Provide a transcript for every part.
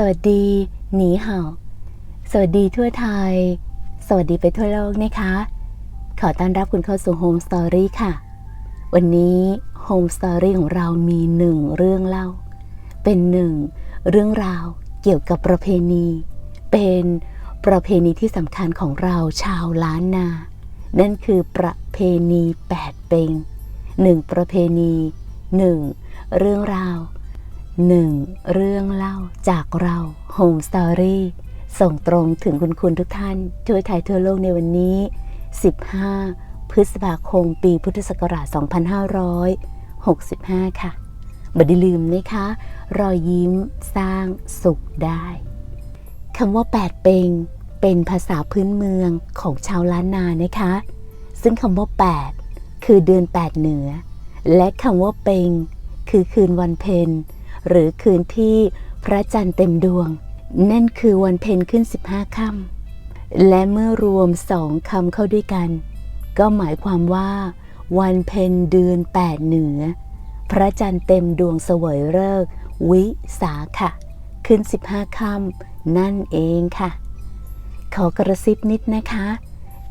สวัสดี หนีเห่า สวัสดีทั่วไทย สวัสดีไปทั่วโลกนะคะ ขอต้อนรับคุณเข้าสู่ Home Story ค่ะ วันนี้ Home Story ของเรามีหนึ่งเรื่องเล่า เป็นหนึ่งเรื่องราวเกี่ยวกับประเพณี เป็นประเพณีที่สำคัญของเราชาวล้านนา นั่นคือประเพณีแปดเปงหนึ่งประเพณีหนึ่งเรื่องราว หนึ่งเรื่องเล่าจากเรา Home Story ส่งตรงถึงคุณคุณทุกท่านทั่วไทยทั่วโลกในวันนี้ 15 พฤษภาคม ปีพุทธศักราช 2565 ค่ะบัดลืมนะคะ รอยยิ้มสร้างสุขได้คำว่าแปดเปงเป็นภาษาพื้นเมืองของชาวล้านนานะคะ ซึ่งคำว่าแปดคือเดือนแปดเหนือ และคำว่าเปงคือคืนวันเพ็ญ หรือคืนที่พระจันทร์เต็มดวง นั่นคือวันเพ็ญขึ้น 15ค่ำและเมื่อรวมสองคำเข้าด้วยกัน ก็หมายความว่า วันเพ็ญเดือนแปดเหนือ พระจันทร์เต็มดวงเสวยฤกษ์วิสาขะขึ้น 15ค่ำนั่นเองค่ะ ขอกระซิบนิดนะคะ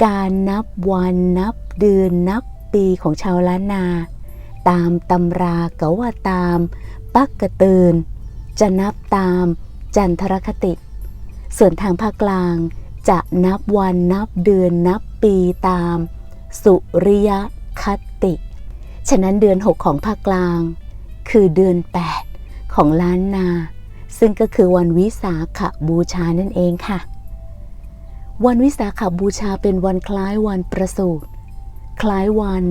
การนับวันนับเดือนนับปีของชาวล้านนา ตามตำราเกว่าตาม ปักกระตือนจะนับตามจันทรคติ ส่วนทางภาคกลางจะนับวันนับเดือนนับปีตาม สุริยคติ ฉะนั้นเดือน 6 ของภาคกลาง คือเดือน 8 ของล้านนา ซึ่งก็คือวันวิสาขบูชานั่นเองค่ะ วันวิสาขบูชาเป็นวันคล้ายวันประสูติคล้ายวัน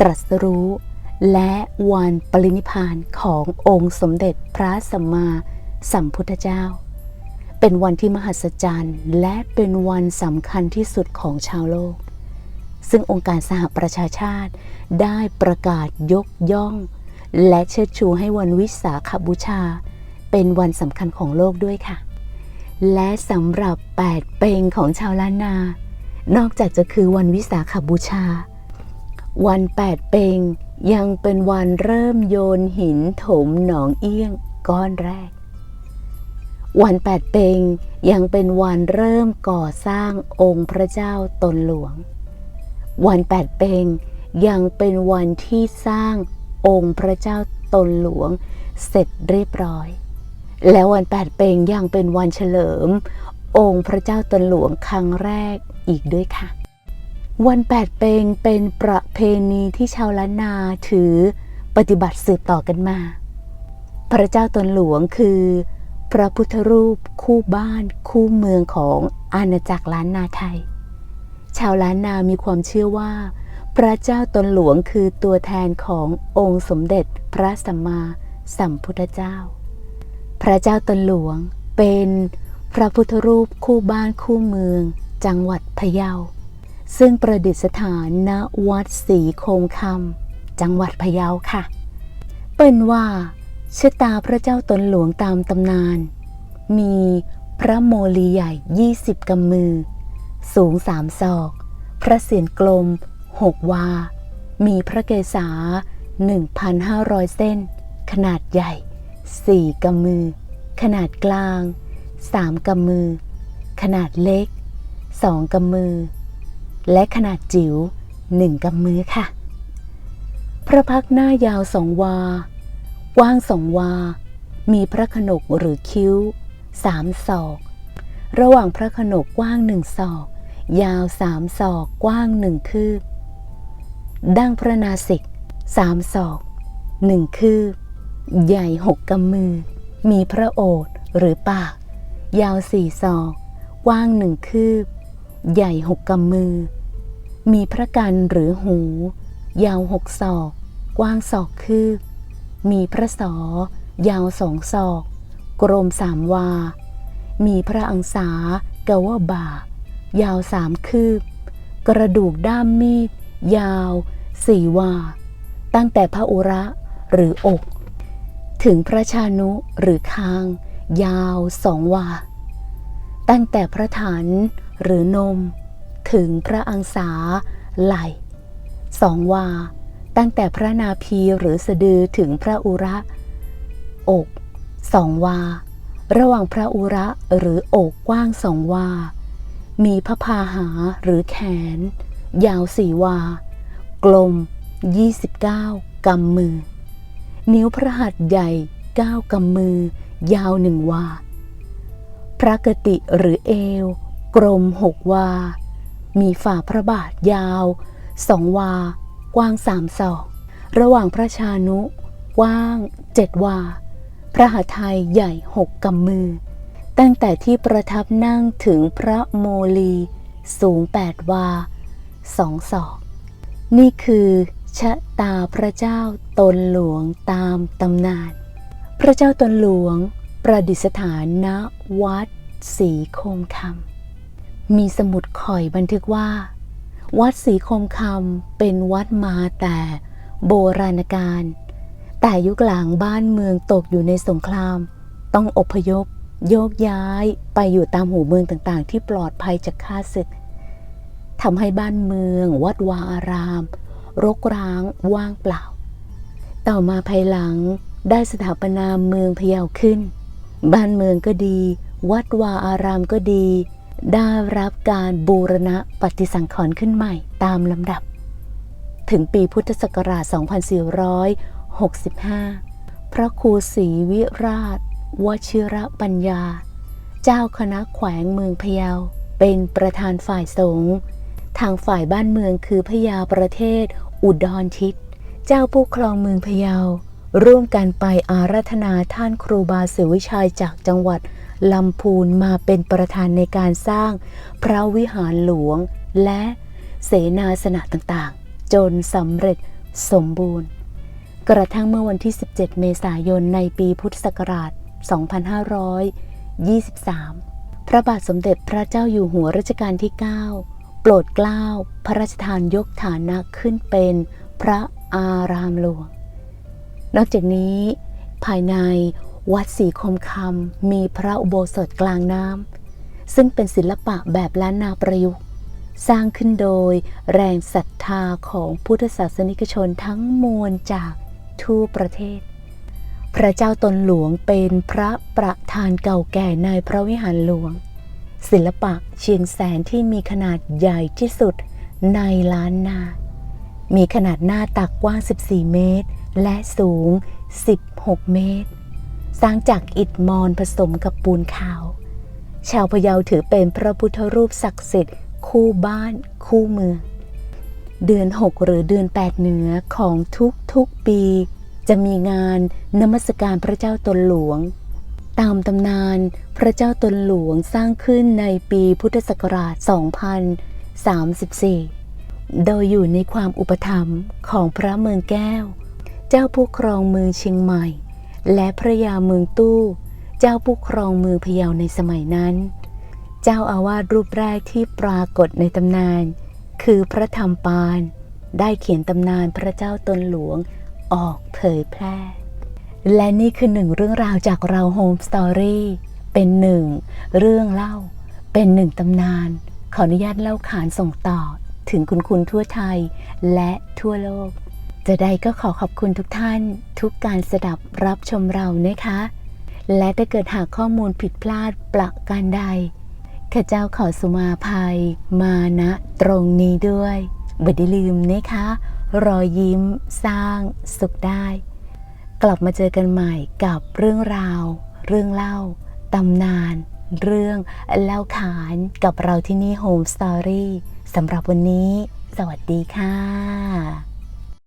ตรัสรู้ และวันปรินิพานขององค์สมเด็จพระสัมมาสัมพุทธเจ้า เป็นวันที่มหัศจรรย์ และเป็นวันสำคัญที่สุดของชาวโลก ซึ่งองค์การสหประชาชาติได้ประกาศยกย่อง และเชิดชูให้วันวิสาขบูชา เป็นวันสำคัญของโลกด้วยค่ะ และสำหรับ 8 เปงของชาวล้านนา นอกจากจะคือวันวิสาขบูชา วัน 8 เปง ยังเป็นวันเริ่มโยนหินถมหนองเอี้ยงก้อนแรก วัน8เปงยังเป็นวันเริ่มก่อสร้างองค์พระเจ้าตนหลวง วัน8เปงยังเป็นวันที่สร้างองค์พระเจ้าตนหลวงเสร็จเรียบร้อย และวัน8เปงยังเป็นวันเฉลิม องค์พระเจ้าตนหลวงครั้งแรกอีกด้วยค่ะ วันแปดเปงเป็นประเพณีที่ชาวล้านนาถือปฏิบัติสืบต่อกันมา พระเจ้าตนหลวงคือ พระพุทธรูปคู่บ้านคู่เมืองของอาณาจักรล้านนาไทย ชาวล้านนามีความเชื่อว่า พระเจ้าตนหลวงคือตัวแทนขององค์สมเด็จพระสัมมาสัมพุทธเจ้า พระเจ้าตนหลวงเป็นพระพุทธรูปคู่บ้านคู่เมือง จังหวัดพะเยา ซึ่งประดิษฐานณวัดศรีโคมคำจังหวัดพะเยาค่ะ เป็นว่าชะตาพระเจ้าตนหลวงตามตำนาน มีพระโมลีใหญ่ 20 กำมือ สูงสามศอก พระเศียรกลมหกวา มีพระเกศา 1,500 เส้น ขนาดใหญ่ 4 กำมือ ขนาดกลาง 3 กำมือ ขนาดเล็ก 2 กำมือ และขนาดจิ๋ว1กำมือค่ะ พระพักหน้ายาวสองวา กว้างสองวา มีพระขนกหรือคิ้วสามศอก ระหว่างพระขนกกว้างหนึ่งศอก ยาวสามศอกกว้างหนึ่งคืบ ดั้งพระนาสิกสามศอกหนึ่งคืบ ใหญ่หกกำมือ มีพระโอษฐ์หรือปาก ยาวสี่ศอกกว้างหนึ่งคืบ ใหญ่หกกำมือ มีพระกันหรือหู ยาวหกศอก กว้างศอกคืบ มีพระสอ ยาวสองศอก กรมสามวา มีพระอังสากวบ่า ยาวสามคืบ กระดูกด้ามมีด ยาวสี่วา ตั้งแต่พระอุระหรืออก ถึงพระชานุหรือคาง ยาวสองวา ตั้งแต่พระฐานหรือนม ถึงพระอังสาไหลสองวา ตั้งแต่พระนาพีหรือสะดือถึงพระอุระ อกสองวา ระหว่างพระอุระหรืออกกว้างสองวา มีพระพาหาหรือแขน ยาวสี่วา กลม 29 กำมือ นิ้วพระหัตถ์ใหญ่ 9 กำมือ ยาวหนึ่งวา พระกติหรือเอว กลมหกวา มีฝ่าพระบาทยาวสองวา กว้างสามศอก ระหว่างพระชานุ กว้างเจ็ดวา พระหฤทัยใหญ่หกกำมือ ตั้งแต่ที่ประทับนั่งถึงพระโมลีสูงแปดวาสองศอก นี่คือชะตาพระเจ้าตนหลวงตามตำนาน พระเจ้าตนหลวงประดิษฐานณวัดศรีโคมคำ มีสมุดข่อยบันทึกว่า วัดศรีคมคำเป็นวัดมาแต่โบราณกาลแต่ยุคหลังบ้านเมืองตกอยู่ในสงคราม ต้องอพยพ โยกย้ายไปอยู่ตามหูเมืองต่างๆ ที่ปลอดภัยจากข้าศึกทำให้บ้านเมือง วัดวาอาราม รกร้างว่างเปล่า ต่อมาภายหลังได้สถาปนาเมืองพะเยาขึ้น บ้านเมืองก็ดี วัดวาอารามก็ดี ได้รับการบูรณะปฏิสังขรณ์ขึ้นใหม่ตามลำดับ ถึงปีพุทธศักราช 2465 พระครูศรีวิราช วชิระปัญญา เจ้าคณะแขวงเมืองพะเยา เป็นประธานฝ่ายสงฆ์ทางฝ่ายบ้านเมืองคือพญาประเทศ อุดรทิศ เจ้าผู้ครองเมืองพะเยา ร่วมกันไปอาราธนาท่านครูบาศรีวิชัยจากจังหวัดลำพูนมาเป็นประธานในการสร้างพระวิหารหลวง และเสนาสนะต่างๆ จนสำเร็จสมบูรณ์ กระทั่งเมื่อวันที่ 17 เมษายนในปีพุทธศักราช 2523 พระบาทสมเด็จพระเจ้าอยู่หัวรัชกาลที่ 9 โปรดเกล้าพระราชทานยกฐานะขึ้นเป็นพระอารามหลวง นอกจากนี้ ภายในวัดศรีคมคำมีพระอุโบสถกลางน้ำซึ่งเป็นศิลปะแบบล้านนาประยุกต์ สร้างขึ้นโดยแรงศรัทธาของพุทธศาสนิกชนทั้งมวลจากทั่วประเทศ พระเจ้าตนหลวงเป็นพระประธานเก่าแก่ในพระวิหารหลวง ศิลปะเชียงแสนที่มีขนาดใหญ่ที่สุดในล้านนา มีขนาดหน้าตักกว้าง 14 เมตร และสูง 16 เมตร สร้างจากอิฐมอนผสมกับปูนขาว ชาวพะเยาถือเป็นพระพุทธรูปศักดิ์สิทธิ์คู่บ้านคู่เมือง เดือน 6 หรือเดือน 8 เหนือของทุกๆปี จะมีงานนมัสการพระเจ้าตนหลวง ตามตำนานพระเจ้าตนหลวงสร้างขึ้นในปีพุทธศักราช 2034 โดยอยู่ในความอุปถัมภ์ของพระเมืองแก้ว เจ้าผู้ครองเมืองเชียงใหม่ และพระยาเมืองตู้ เจ้าผู้ครองเมืองพะเยาในสมัยนั้น เจ้าอาวาสรูปแรกที่ปรากฏในตำนาน คือพระธรรมปาน ได้เขียนตำนานพระเจ้าตนหลวงออกเผยแพร่ และนี่คือหนึ่งเรื่องราวจากเราโฮมสตอรี่เป็นหนึ่งเรื่องเล่า เป็นหนึ่งตำนาน ขออนุญาตเล่าขานส่งต่อถึงคุณคุณทั่วไทยและทั่วโลก จะได้ก็ขอขอบคุณทุกท่าน ทุกการสดับรับชมเรานะคะ และถ้าเกิดหากข้อมูลผิดพลาดประการใดข้าเจ้าขอสุมาภัย มาณตรงนี้ด้วยบัดได้ลืมนะคะ รอยยิ้ม สร้างสุขได้ กลับมาเจอกันใหม่กับเรื่องราว เรื่องเล่าตำนาน เรื่องเล่าขานกับเราที่นี่ Home Story สำหรับวันนี้ สวัสดีค่ะ